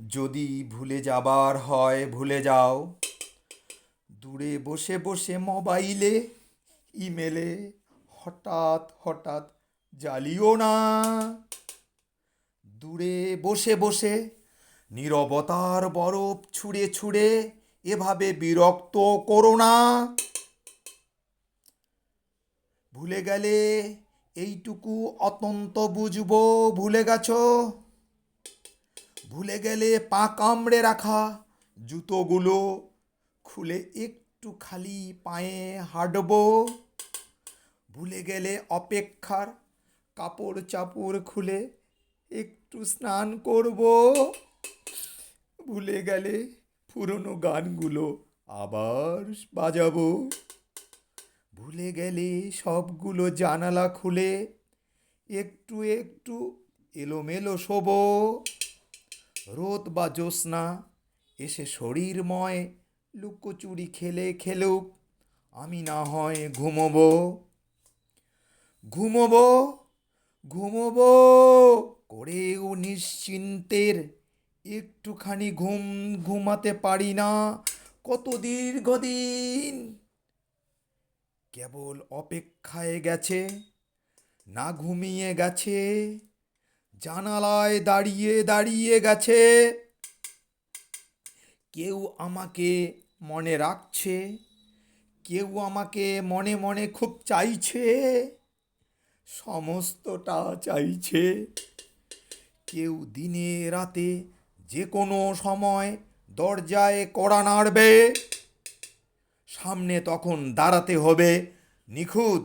যদি ভুলে যাবার হয়, ভুলে যাও। দূরে বসে বসে মোবাইলে, ইমেলে হঠাৎ হঠাৎ জ্বালিও না। দূরে বসে বসে নীরবতার বরফ ছুঁড়ে ছুঁড়ে এভাবে বিরক্ত করো না। ভুলে গেলে এইটুকু অতন্ত বুঝব, ভুলে গেছো? ভুলে গেলে পা কামড়ে রাখা, জুতোগুলো খুলে একটু খালি পায়ে হাঁটবো। ভুলে গেলে অপেক্ষার কাপড় চাপড় খুলে একটু স্নান করব। ভুলে গেলে পুরনো গানগুলো আবার বাজাবো। ভুলে গেলে সবগুলো জানালা খুলে একটু একটু এলোমেলো শোবো। রোদ বা জ্যোৎস্না, এসে শরীরময়, লুকোচুরি খেলে খেলুক, আমি না হয় ঘুমোবো। ঘুমোবো ঘুমোবো, করেও নিশ্চিন্তের একটুখানি ঘুম ঘুমাতে পারি না, কত দীর্ঘদিন। কেবল অপেক্ষায় গেছে, না ঘুমিয়ে গেছে জানালায় দাঁড়িয়ে দাঁড়িয়ে গেছে। কেউ আমাকে মনে রাখছে, কেউ আমাকে মনে মনে খুব চাইছে, সমস্তটা চাইছে। কেউ দিনে রাতে যে কোনো সময় দরজায় কড়া নাড়বে, সামনে তখন দাঁড়াতে হবে নিখুঁত,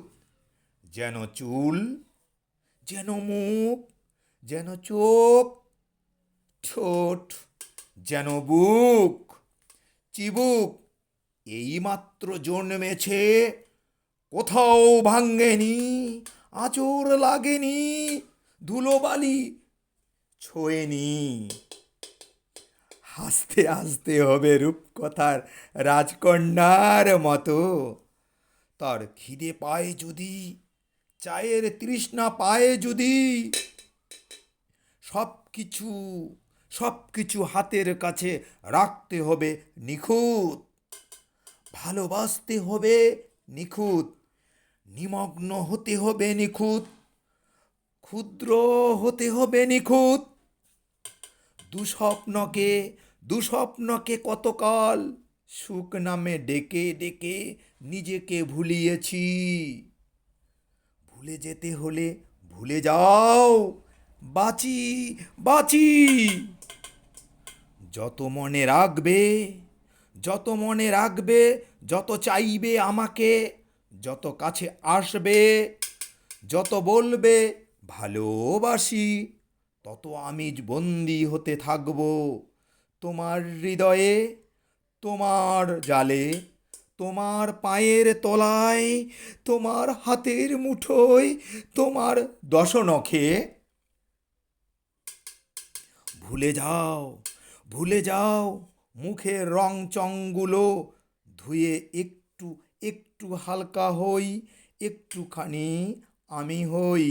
যেন চুল, যেন মুখ যেন চোখ, ঠোঁট যেন বুক, চিবুক, এইমাত্র জন্মেছে, কোথাও ভাঙ্গেনি, আঁচড় লাগেনি, ধুলোবালি ছোঁয়নি। হাসতে হাসতে হবে রূপকথার রাজকন্যার মতো। তার খিদে পায় যদি, চায়ের তৃষ্ণা পায় যদি সব কিছু সব কিছু হাতের কাছে রাখতে হবে নিখুঁত। ভালোবাসতে হবে নিখুঁত। নিমগ্ন হতে হবে নিখুঁত। ক্ষুদ্র হতে হবে নিখুঁত। দুস্বপ্নকে দুস্বপ্নকে কতকাল সুখ নামে ডেকে ডেকে নিজেকে ভুলিয়েছি। ভুলে যেতে হলে ভুলে যাও। বাঁচি বাঁচি। যত মনে রাখবে, যত মনে রাখবে, যত চাইবে আমাকে, যত কাছে আসবে, যত বলবে, ভালোবাসি, তত আমি বন্দি হতে থাকব। তোমার হৃদয়ে, তোমার জালে, তোমার পায়ের তলায়, তোমার হাতের মুঠোয়, তোমার দশনখে ভুলে যাও ভুলে যাও মুখের রং চংগুলো ধুয়ে একটু একটু হালকা হই, একটুখানি আমি হই।